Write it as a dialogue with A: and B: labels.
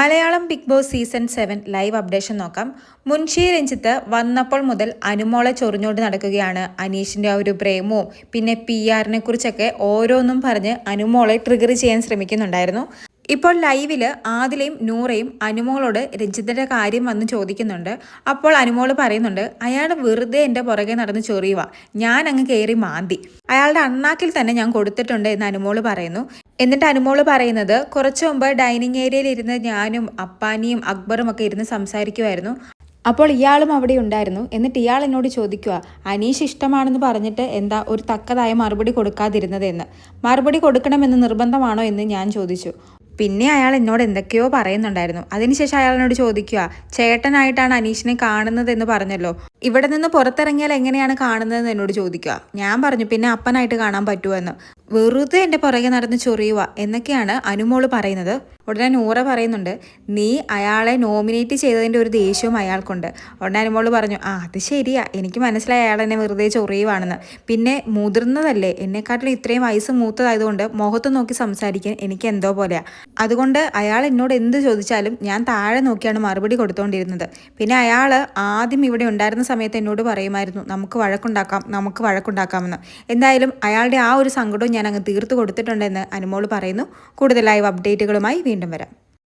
A: Malayalam Bigg Boss season seven live updation നോക്കാം. മുൻഷി രഞ്ജിത്ത് വന്നപ്പോൾ മുതൽ അനുമോളെ ചൊറിഞ്ഞുകൊണ്ട് നടക്കുകയാണ്. അനീഷിന്റെ ആ ഒരു പ്രേമവും പിന്നെ പി ആറിനെ കുറിച്ചൊക്കെ ഓരോന്നും പറഞ്ഞ് അനുമോളെ ട്രിഗർ ചെയ്യാൻ ശ്രമിക്കുന്നുണ്ടായിരുന്നു. ഇപ്പോൾ ലൈവിൽ ആദിലയും നൂറയും അനുമോളോട് രഞ്ജിത്തിന്റെ കാര്യം വന്ന് ചോദിക്കുന്നുണ്ട്. അപ്പോൾ അനുമോൾ പറയുന്നുണ്ട് അയാൾ വെറുതെ എന്റെ പുറകെ നടന്ന് ചൊറിയുക ഞാൻ അങ്ങ് കയറി മാന്തി. അയാളുടെ അണ്ണാക്കിൽ തന്നെ ഞാൻ കൊടുത്തിട്ടുണ്ട് എന്ന് അനുമോൾ പറയുന്നു. എന്നിട്ട് അനുമോൾ പറയുന്നത് കുറച്ചു മുമ്പ് ഡൈനിങ് ഏരിയയിൽ ഇരുന്ന് ഞാനും അപ്പാനിയും അക്ബറും ഒക്കെ ഇരുന്ന് സംസാരിക്കുമായിരുന്നു അപ്പോൾ ഇയാളും അവിടെ ഉണ്ടായിരുന്നു. എന്നിട്ട് ഇയാൾ എന്നോട് ചോദിക്കുക അനീഷ് ഇഷ്ടമാണെന്ന് പറഞ്ഞിട്ട് എന്താ ഒരു തക്കതായ മറുപടി കൊടുക്കാതിരുന്നതെന്ന്? മറുപടി കൊടുക്കണമെന്ന് നിർബന്ധമാണോ എന്ന് ഞാൻ ചോദിച്ചു. പിന്നെ അയാൾ എന്നോട് എന്തൊക്കെയോ പറയുന്നുണ്ടായിരുന്നു. അതിനുശേഷം അയാൾ എന്നോട് ചോദിക്കുക ചേട്ടനായിട്ടാണ് അനീഷിനെ കാണുന്നത് എന്ന് പറഞ്ഞല്ലോ. ഇവിടെ നിന്ന് പുറത്തിറങ്ങിയാൽ എങ്ങനെയാണ് കാണുന്നതെന്ന് എന്നോട് ചോദിക്കുക ഞാൻ പറഞ്ഞു പിന്നെ അപ്പനായിട്ട് കാണാൻ പറ്റുമോ എന്ന് വെറുതെ എന്റെ പുറകെ നടന്ന് ചൊറിയുക എന്നൊക്കെയാണ് അനുമോൾ പറയുന്നത്. ഉടനെ നൂറ പറയുന്നുണ്ട് നീ അയാളെ നോമിനേറ്റ് ചെയ്തതിന്റെ ഒരു ദേഷ്യവും അയാൾക്കുണ്ട്. ഉടനെ അനുമോൾ പറഞ്ഞു ആ അത് ശരിയാ. എനിക്ക് മനസ്സിലായി അയാൾ എന്നെ വെറുതെ ചൊറിയുവാണെന്ന്. പിന്നെ മുതിർന്നതല്ലേ? എന്നെക്കാട്ടിലും ഇത്രയും വയസ്സ് മൂത്തതായതുകൊണ്ട് മുഖത്ത് നോക്കി സംസാരിക്കാൻ എനിക്ക് എന്തോ പോലെയാ. അതുകൊണ്ട് അയാൾ എന്നോട് എന്ത് ചോദിച്ചാലും ഞാൻ താഴെ നോക്കിയാണ് മറുപടി കൊടുത്തുകൊണ്ടിരുന്നത് പിന്നെ അയാൾ ആദ്യം ഇവിടെ ഉണ്ടായിരുന്ന സമയത്ത് എന്നോട് പറയുമായിരുന്നു നമുക്ക് വഴക്കുണ്ടാക്കാം നമുക്ക് വഴക്കുണ്ടാക്കാമെന്ന്. എന്തായാലും അയാളുടെ ആ ഒരു സങ്കടവും ഞാൻ അങ്ങ് തീർത്തു കൊടുത്തിട്ടുണ്ടെന്ന് അനുമോൾ പറയുന്നു. കൂടുതൽ ലൈവ് അപ്ഡേറ്റുകളുമായി വീണ്ടും വരാം.